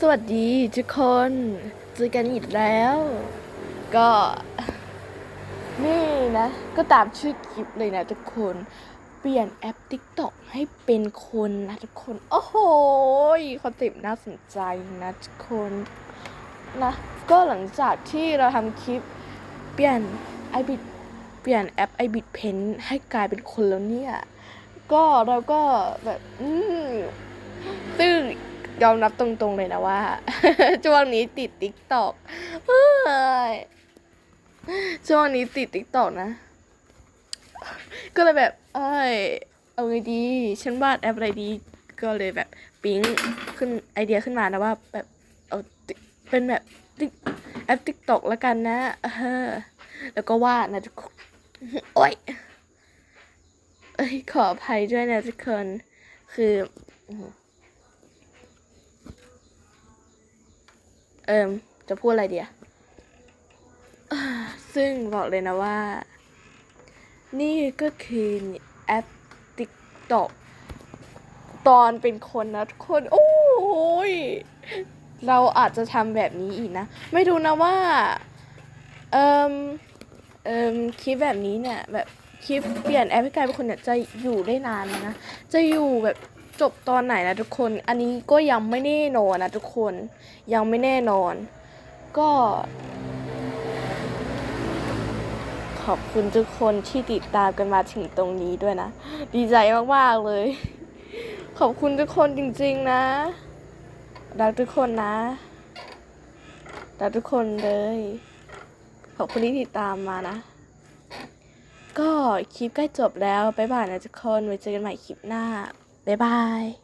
สวัสดีทุกคนเจอกันอีกแล้ว ก็ นี่นะ ก็ตามชื่อคลิปเลยนะทุกคน เปลี่ยนแอป TikTok ให้เป็นคนนะทุกคน โอ้โหคอนเซ็ปต์น่าสนใจนะทุกคนนะ ก็หลังจากที่เราทำคลิป เปลี่ยนไอบิดเปลี่ยนแอปไอบิดเพนให้กลายเป็นคนแล้วเนี่ย ก็เราก็แบบ อืม ยอมรับตรงๆเลยนะว่า ช่วงนี้ติดติ๊กตอกช่วงนี้ติดติ๊กตอกนะ ก็เลยแบบ เอ้ย เอาไงดี ฉันวาดแอปอะไรดี ก็เลยแบบปิ๊งขึ้นไอเดียขึ้นมานะว่า แบบเอาเป็นแบบแอปติ๊กตอกแล้วกันนะเออแล้วก็วาดนะทุกคนโอ๊ยเอ้ยขออภัยด้วยนะทุกคน คือ เอิมจะพูดอะไรเดียอ่าซึ่งบอกเลยนะว่า นี่ก็คือแอป TikTok ตอนเป็นคนนะทุกคน โอ้ยเราอาจจะทำแบบนี้อีกนะ ไม่รู้นะว่า เอิมเอิมคลิปแบบนี้เนี่ย แบบคลิปเปลี่ยนแอปให้กลายเป็นคนเนี่ยจะอยู่ได้นานนะ จะอยู่แบบ จบตอนไหนนะทุกคน อันนี้ก็ยังไม่แน่นอนนะทุกคน ยังไม่แน่นอน ก็ ขอบคุณทุกคนที่ติดตามกันมาถึงตรงนี้ด้วยนะ ดีใจมากๆเลย ขอบคุณทุกคนจริง ๆนะ รักทุกคนนะรักทุกคนเลย ขอบคุณที่ติดตามมานะก็คลิปใกล้จบแล้ว บ๊ายบายนะทุกคน ไว้เจอกันใหม่คลิปหน้า บ๊ายบาย